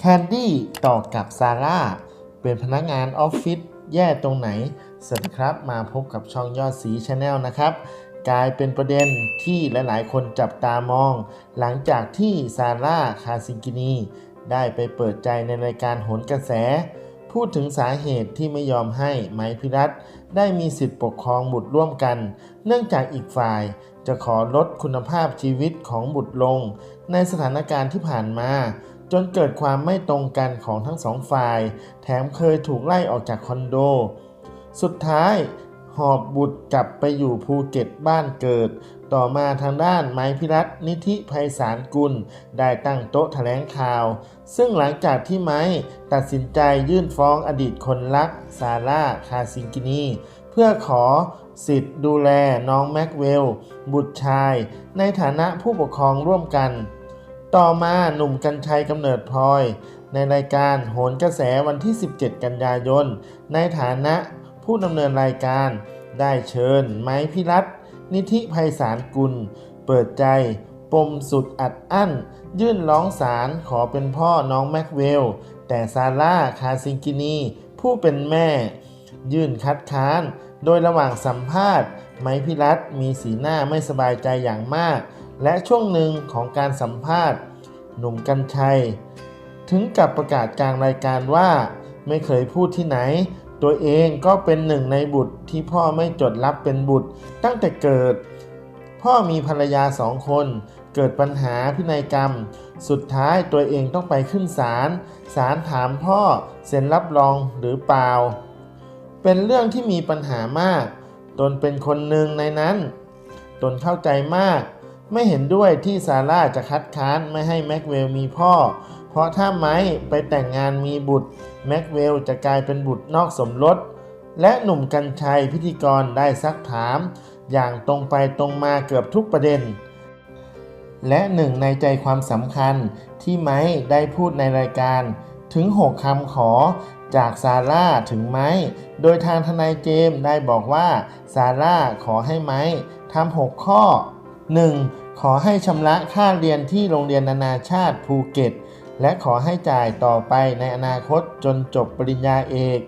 แคนดี้ต่อกับซาร่าเป็นพนักงานออฟฟิศแย่ตรงไหน สวัสดีครับมาพบกับช่องยอดสีชาแนลนะครับ กลายเป็นประเด็นที่หลายๆ คนจับตามอง หลังจากที่ซาร่าคาซิงกินี ได้ไปเปิดใจในรายการโหนกระแส พูดถึงสาเหตุที่ไม่ยอมให้ไมพิรัตได้มีสิทธิปกครองบุตรร่วมกัน เนื่องจากอีกฝ่ายจะขอลดคุณภาพชีวิตของบุตรลง ในสถานการณ์ที่ผ่านมา จนเกิดความไม่ตรงกันของทั้งสองฝ่าย แถมเคยถูกไล่ออกจากคอนโด สุดท้ายหอบบุตรกลับไปอยู่ภูเก็ตบ้านเกิด ต่อมาทางด้านไม้พิรัตนิธิภัยสารกุล ได้ตั้งโต๊ะแถลงข่าว ซึ่งหลังจากที่ไม้ตัดสินใจยื่นฟ้องอดีตคนรัก ซาร่า คาซิงกินี เพื่อขอสิทธิ์ดูแลน้องแม็กเวล บุตรชาย ในฐานะผู้ปกครองร่วมกัน ต่อมาหนุ่มกัญชัยกำเนิดพลอย ในรายการโหนกระแสวันที่ 17 กันยายน ในฐานะผู้ดำเนินรายการ ได้เชิญ ไม้พิรัตนิธิภัยสารกุล เปิดใจ ปมสุดอัดอั้น ยื่นร้องศาลขอเป็นพ่อน้องแม็กเวล แต่ซาร่าคาซิงกินี ผู้เป็นแม่ ยื่นคัดค้าน โดยระหว่างสัมภาษณ์ ไม้พิรัตมีสีหน้าไม่สบายใจอย่างมาก และช่วงหนึ่งของการสัมภาษณ์ หนุ่มกัญชัย ถึงกับประกาศกลางรายการว่าไม่เคยพูดที่ไหน ตัวเองก็เป็นหนึ่งในบุตรที่พ่อไม่จดรับเป็นบุตร ตั้งแต่เกิด พ่อมีภรรยาสองคน เกิดปัญหาพินัยกรรม สุดท้ายตัวเองต้องไปขึ้นศาลศาลถามพ่อเซ็นรับรองหรือเปล่า เป็นเรื่องที่มีปัญหามาก ตนเป็นคนหนึ่งในนั้น ตนเข้าใจมาก ไม่เห็นด้วยที่ซาร่าจะคัดค้านไม่ให้แม็กเวลมีพ่อ เพราะถ้าไม้ไปแต่งงานมีบุตรแม็กเวลจะกลายเป็นบุตรนอกสมรส และหนุ่มกัญชัยพิธีกรได้ซักถาม อย่างตรงไปตรงมาเกือบทุกประเด็น และหนึ่งในใจความสำคัญที่ไม้ได้พูดในรายการ ถึง6คำขอจากซาร่าถึงไม้ โดยทางทนายเจมส์ได้บอกว่าซาร่าขอให้ไม้ทำ6ข้อ 1. ขอให้ชำระค่าเรียนที่โรงเรียนนานาชาติภูเก็ต และขอให้จ่ายต่อไปในอนาคตจนจบปริญญาเอก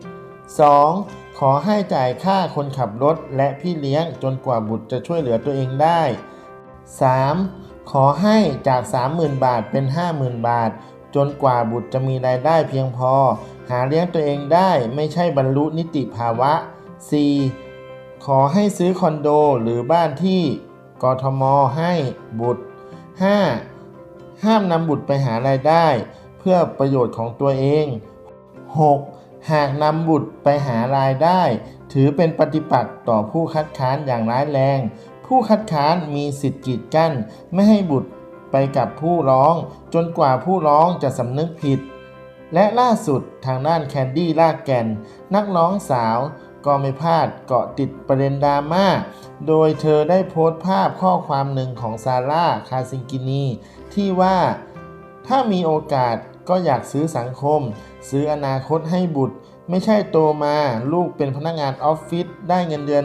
2. ขอให้จ่ายค่าคนขับรถและพี่เลี้ยงจนกว่าบุตรจะช่วยเหลือตัวเองได้ 3. ขอให้จาก 30,000 บาทเป็น 50,000 บาท จนกว่าบุตรจะมีรายได้เพียงพอ หาเลี้ยงตัวเองได้ไม่ใช่บรรลุนิติภาวะ 4. ขอให้ซื้อคอนโดหรือบ้านที่ กทมให้บุตร 5. ห้ามนำบุตรไปหารายได้ เพื่อประโยชน์ของตัวเอง 6. หากนำบุตรไปหารายได้ ถือเป็นปฏิปักษ์ต่อผู้คัดค้านอย่างร้ายแรง ผู้คัดค้านมีสิทธิ์กีดกั้น ไม่ให้บุตรไปกับผู้ร้อง จนกว่าผู้ร้องจะสำนึกผิด และล่าสุดทางด้านแคนดี้ลากแกน นักร้องสาว ก็ไม่พลาดเกาะติดประเด็นดราม่า โดยเธอได้โพสต์ภาพข้อความหนึ่งของซาร่าคาซิงกินีที่ว่าถ้ามีโอกาสก็อยากซื้อสังคม ซื้ออนาคตให้บุตร ไม่ใช่โตมาลูกเป็นพนักงานออฟฟิศได้เงินเดือน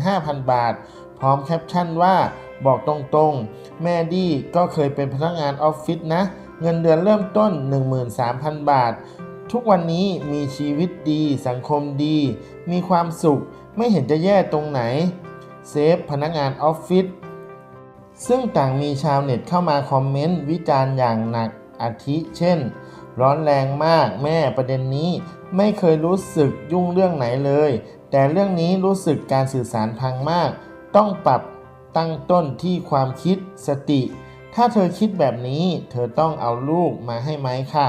15,000 บาท พร้อมแคปชั่นว่าบอกตรงๆ แม่ดี้ก็เคยเป็นพนักงานออฟฟิศนะ เงินเดือนเริ่มต้น 13,000 บาท ทุกวันนี้มีชีวิตดี สังคมดี มีความสุข ไม่เห็นจะแย่ตรงไหน เซฟพนักงานออฟฟิศซึ่งต่างมีชาวเน็ตเข้ามาคอมเมนต์วิจารณ์อย่างหนักอาทิเช่น ร้อนแรงมากแม่ประเด็นนี้ ไม่เคยรู้สึกยุ่งเรื่องไหนเลย แต่เรื่องนี้รู้สึกการสื่อสารพังมาก ต้องปรับตั้งต้นที่ความคิดสติ ถ้าเธอคิดแบบนี้ เธอต้องเอาลูกมาให้ไหมค่ะ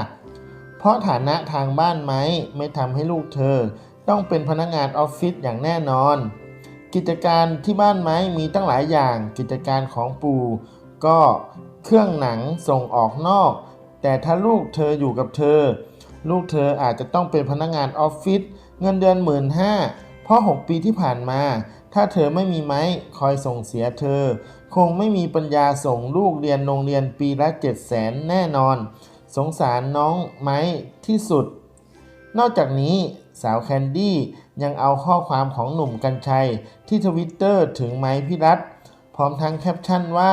เพราะฐานะทางบ้านไหมไม่ทำให้ลูกเธอ ต้องเป็นพนักงานออฟฟิศอย่างแน่นอน กิจการที่บ้านไม้มีตั้งหลายอย่าง กิจการของปู่ก็เครื่องหนังส่งออกนอก แต่ถ้าลูกเธออยู่กับเธอ ลูกเธออาจจะต้องเป็นพนักงานออฟฟิศเงินเดือนหมื่นห้าเพราะ 6 ปีที่ผ่านมา ถ้าเธอไม่มีไม้คอยส่งเสียเธอ คงไม่มีปัญญาส่งลูกเรียนโรงเรียนปีละ7 0 0แสนแน่นอน สงสารน้องไม้ที่สุด นอกจากนี้สาวแคนดี้ยังเอาข้อความของหนุ่มกัญชัยที่ทวิตเตอร์ถึงไม้พิรัตพร้อมทั้งแคปชั่นว่า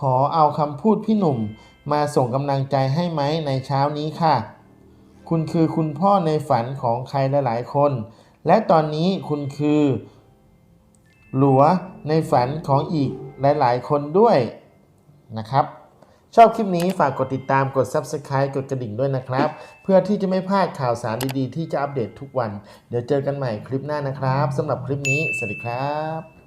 ขอเอาคำพูดพี่หนุ่มมาส่งกำลังใจให้ไหมในเช้านี้ค่ะ คุณคือคุณพ่อในฝันของใครหลายๆคน และตอนนี้คุณคือ หลัวในฝันของอีกหลายๆ คนด้วยนะครับ ชอบคลิปนี้ฝากกดติดตามกด Subscribe กดกระดิ่งด้วยนะครับ เพื่อที่จะไม่พลาดข่าวสารดีๆ ที่จะอัปเดตทุกวัน เดี๋ยวเจอกันใหม่คลิปหน้านะครับสำหรับคลิปนี้ สวัสดีครับ